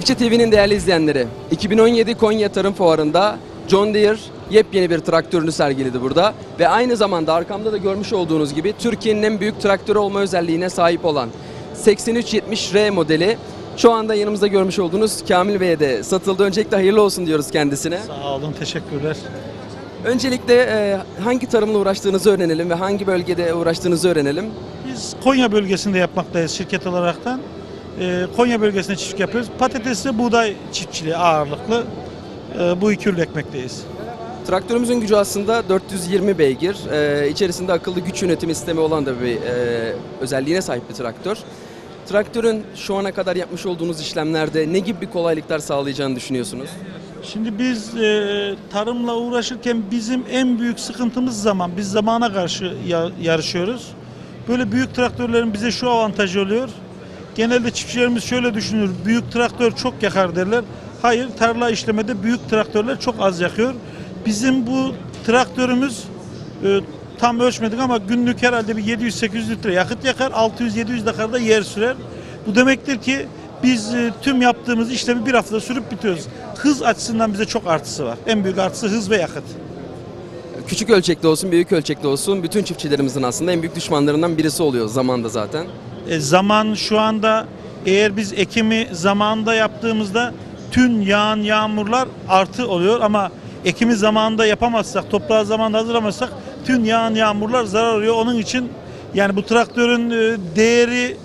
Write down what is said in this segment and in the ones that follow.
Çiftçi TV'nin değerli izleyenleri, 2017 Konya Tarım Fuarı'nda John Deere yepyeni bir traktörünü sergiledi burada ve aynı zamanda arkamda da görmüş olduğunuz gibi Türkiye'nin en büyük traktörü olma özelliğine sahip olan 8370R modeli şu anda yanımızda görmüş olduğunuz Kamil Bey'e de satıldı. Öncelikle hayırlı olsun diyoruz kendisine. Sağ olun, teşekkürler. Öncelikle e, hangi tarımla uğraştığınızı öğrenelim ve hangi bölgede uğraştığınızı öğrenelim. Biz Konya bölgesinde yapmaktayız şirket olaraktan. Ee, Konya bölgesinde çiftçilik yapıyoruz. Patates ve buğday çiftçiliği ağırlıklı e, bu iki ürün ekmekteyiz. Traktörümüzün gücü aslında 420 beygir. Ee, içerisinde akıllı güç yönetimi sistemi olan da bir e, özelliğine sahip bir traktör. Traktörün şu ana kadar yapmış olduğunuz işlemlerde ne gibi bir kolaylıklar sağlayacağını düşünüyorsunuz? Şimdi biz e, tarımla uğraşırken bizim en büyük sıkıntımız zaman. Biz zamana karşı ya- yarışıyoruz. Böyle büyük traktörlerin bize şu avantajı oluyor. Genelde çiftçilerimiz şöyle düşünür. Büyük traktör çok yakar derler. Hayır, tarla işlemede büyük traktörler çok az yakıyor. Bizim bu traktörümüz e, tam ölçmedik ama günlük herhalde bir 700-800 litre yakıt yakar. 600-700 dakikada yer sürer. Bu demektir ki biz e, tüm yaptığımız işlemi bir haftada sürüp bitiyoruz. Hız açısından bize çok artısı var. En büyük artısı hız ve yakıt. Küçük ölçekli olsun, büyük ölçekli olsun bütün çiftçilerimizin aslında en büyük düşmanlarından birisi oluyor zamanda zaten. E, zaman şu anda eğer biz ekimi zamanında yaptığımızda tüm yağan yağmurlar artı oluyor ama ekimi zamanında yapamazsak, toprağı zamanında hazırlamazsak tüm yağan yağmurlar zarar oluyor. Onun için yani bu traktörün e, değeri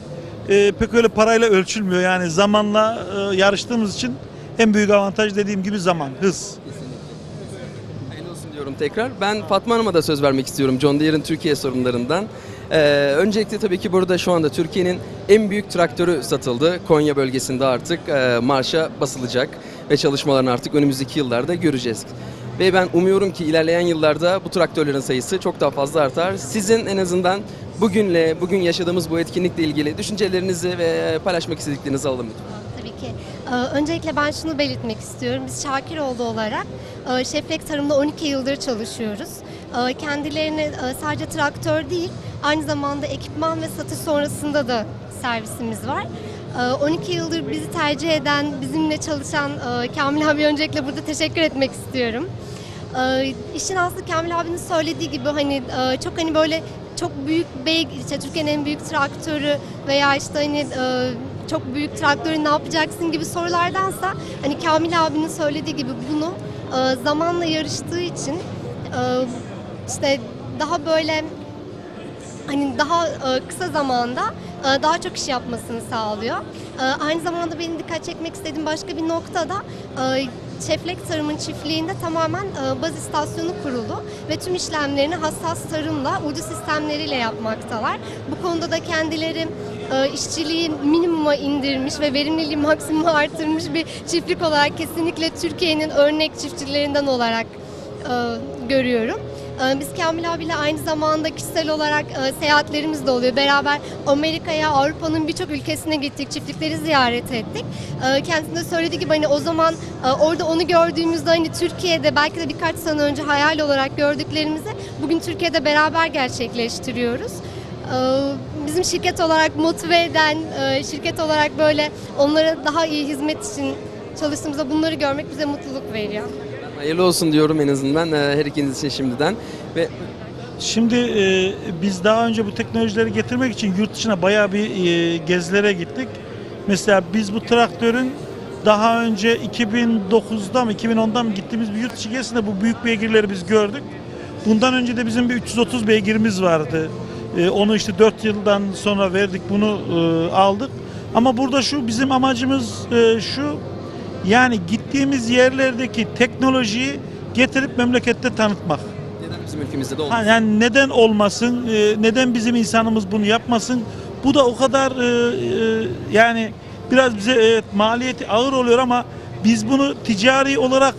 e, pek öyle parayla ölçülmüyor. Yani zamanla yarıştığımız için en büyük avantaj dediğim gibi zaman, hız. Hayırlı olsun diyorum tekrar. Ben Fatma Hanım'a da söz vermek istiyorum John Deere'in Türkiye sorunlarından. Ee, öncelikle tabii ki burada şu anda Türkiye'nin en büyük traktörü satıldı. Konya bölgesinde artık e, marşa basılacak ve çalışmalarını artık önümüzdeki yıllarda göreceğiz. Ve ben umuyorum ki ilerleyen yıllarda bu traktörlerin sayısı çok daha fazla artar. Sizin en azından bugünle, bugün yaşadığımız bu etkinlikle ilgili düşüncelerinizi ve paylaşmak istediklerinizi alalım lütfen. Tabii ki. Ee, Öncelikle ben şunu belirtmek istiyorum. Biz Şakiroğlu olarak e, Şeflek Tarım'da 12 yıldır çalışıyoruz. E, Kendilerine e, sadece traktör değil, aynı zamanda ekipman ve satış sonrasında da servisimiz var. E, 12 yıldır bizi tercih eden, bizimle çalışan e, Kamil abi öncelikle burada teşekkür etmek istiyorum. Ee, işin aslı Kamil abinin söylediği gibi hani e, çok hani böyle çok büyük bey işte Türkiye'nin en büyük traktörü veya işte hani e, çok büyük traktörü ne yapacaksın gibi sorulardansa hani Kamil abinin söylediği gibi bunu zamanla yarıştığı için işte daha böyle hani daha e, kısa zamanda e, daha çok iş yapmasını sağlıyor. E, Aynı zamanda benim dikkat çekmek istediğim başka bir nokta da Çeflek Tarım'ın çiftliğinde tamamen baz istasyonu kurulu ve tüm işlemlerini hassas tarımla uydu sistemleriyle yapmaktalar. Bu konuda da kendileri işçiliği minimuma indirmiş ve verimliliği maksimuma arttırmış bir çiftlik olarak kesinlikle Türkiye'nin örnek çiftçilerinden olarak görüyorum. E, Biz Kamil abiyle aynı zamanda kişisel olarak e, seyahatlerimiz de oluyor. Beraber Amerika'ya, Avrupa'nın birçok ülkesine gittik, çiftlikleri ziyaret ettik. E, Kendisine söylediği gibi hani o zaman e, orada onu gördüğümüzde hani Türkiye'de belki de birkaç sene önce hayal olarak gördüklerimizi bugün Türkiye'de beraber gerçekleştiriyoruz. E, Bizim şirket olarak motive eden, e, şirket olarak böyle onlara daha iyi hizmet için çalıştığımızda bunları görmek bize mutluluk veriyor. Hayırlı olsun diyorum en azından e, her ikiniz için şimdiden. Ve Şimdi e, biz daha önce bu teknolojileri getirmek için yurt dışına bayağı bir e, gezilere gittik. Mesela biz bu traktörün daha önce 2009'da mı 2010'da mı gittiğimiz bir yurt dışı gezisinde bu büyük beygirleri biz gördük. Bundan önce de bizim bir 330 beygirimiz vardı. E, onu işte 4 yıldan sonra verdik bunu e, aldık. Ama burada şu bizim amacımız e, şu yani gittiğimiz yerlerdeki teknolojiyi getirip memlekette tanıtmak. neden bizim ülkemizde de Ha, olmasın? yani neden olmasın? e, Neden bizim insanımız bunu yapmasın? Bu da o kadar e, e, yani biraz bize evet, maliyeti ağır oluyor ama biz bunu ticari olarak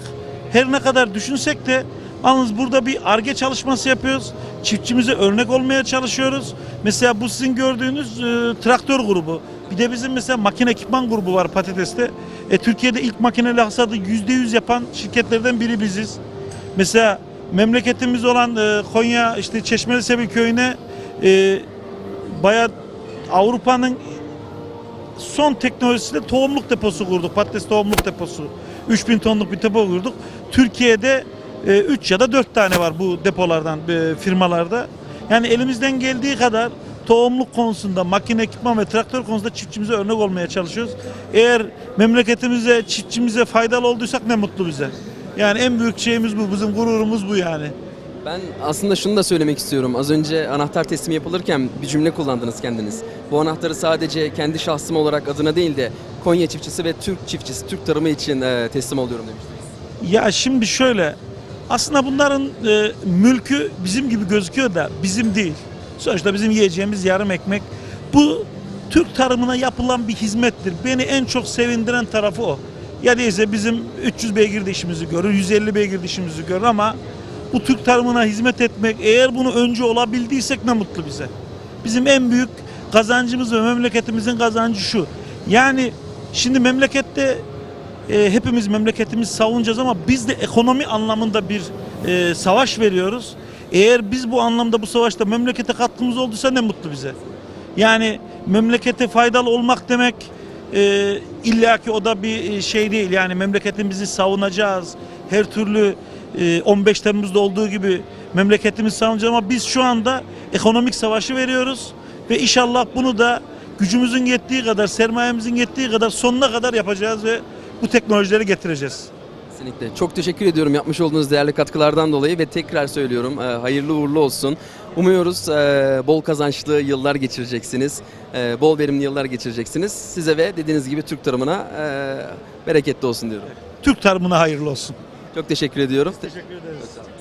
her ne kadar düşünsek de yalnız burada bir arge çalışması yapıyoruz. Çiftçimize örnek olmaya çalışıyoruz. Mesela bu sizin gördüğünüz e, traktör grubu. Bir de bizim mesela makine ekipman grubu var patateste. E, Türkiye'de ilk makineli hasadı %100 yapan şirketlerden biri biziz. Mesela memleketimiz olan e, Konya işte Çeşmeli Sebil köyüne e, bayağı Avrupa'nın son teknolojisiyle tohumluk deposu kurduk. Patates tohumluk deposu. 3000 tonluk bir depo kurduk. Türkiye'de 3 ya da 4 tane var bu depolardan, e, firmalarda. Yani elimizden geldiği kadar tohumluk konusunda, makine ekipman ve traktör konusunda çiftçimize örnek olmaya çalışıyoruz. Eğer memleketimize, çiftçimize faydalı olduysak ne mutlu bize. Yani en büyük şeyimiz bu, bizim gururumuz bu yani. Ben aslında şunu da söylemek istiyorum. Az önce anahtar teslimi yapılırken bir cümle kullandınız kendiniz. Bu anahtarı sadece kendi şahsım olarak adına değil de Konya çiftçisi ve Türk çiftçisi, Türk tarımı için e, teslim oluyorum demiştiniz. Ya şimdi şöyle, aslında bunların e, mülkü bizim gibi gözüküyor da bizim değil. Sonuçta bizim yiyeceğimiz yarım ekmek. Bu Türk tarımına yapılan bir hizmettir. Beni en çok sevindiren tarafı o. Ya değilse bizim 300 beygir de işimizi görür, 150 beygir de işimizi görür ama bu Türk tarımına hizmet etmek, eğer bunu önce olabildiysek ne mutlu bize. Bizim en büyük kazancımız ve memleketimizin kazancı şu. Yani şimdi memlekette e, hepimiz memleketimizi savunacağız ama biz de ekonomi anlamında bir e, savaş veriyoruz. Eğer biz bu anlamda bu savaşta memlekete katkımız olduysa ne mutlu bize. Yani memlekete faydalı olmak demek e, illaki o da bir e, şey değil. Yani memleketimizi savunacağız. Her türlü e, 15 Temmuz'da olduğu gibi memleketimizi savunacağız ama biz şu anda ekonomik savaşı veriyoruz ve inşallah bunu da gücümüzün yettiği kadar, sermayemizin yettiği kadar sonuna kadar yapacağız ve bu teknolojileri getireceğiz. Kesinlikle. Çok teşekkür ediyorum yapmış olduğunuz değerli katkılardan dolayı ve tekrar söylüyorum e, hayırlı uğurlu olsun. Umuyoruz e, bol kazançlı yıllar geçireceksiniz. e, bol verimli yıllar geçireceksiniz. Size ve dediğiniz gibi Türk tarımına e, bereketli olsun diyorum. Türk tarımına hayırlı olsun. Çok teşekkür ediyorum. Teşekkür ederiz.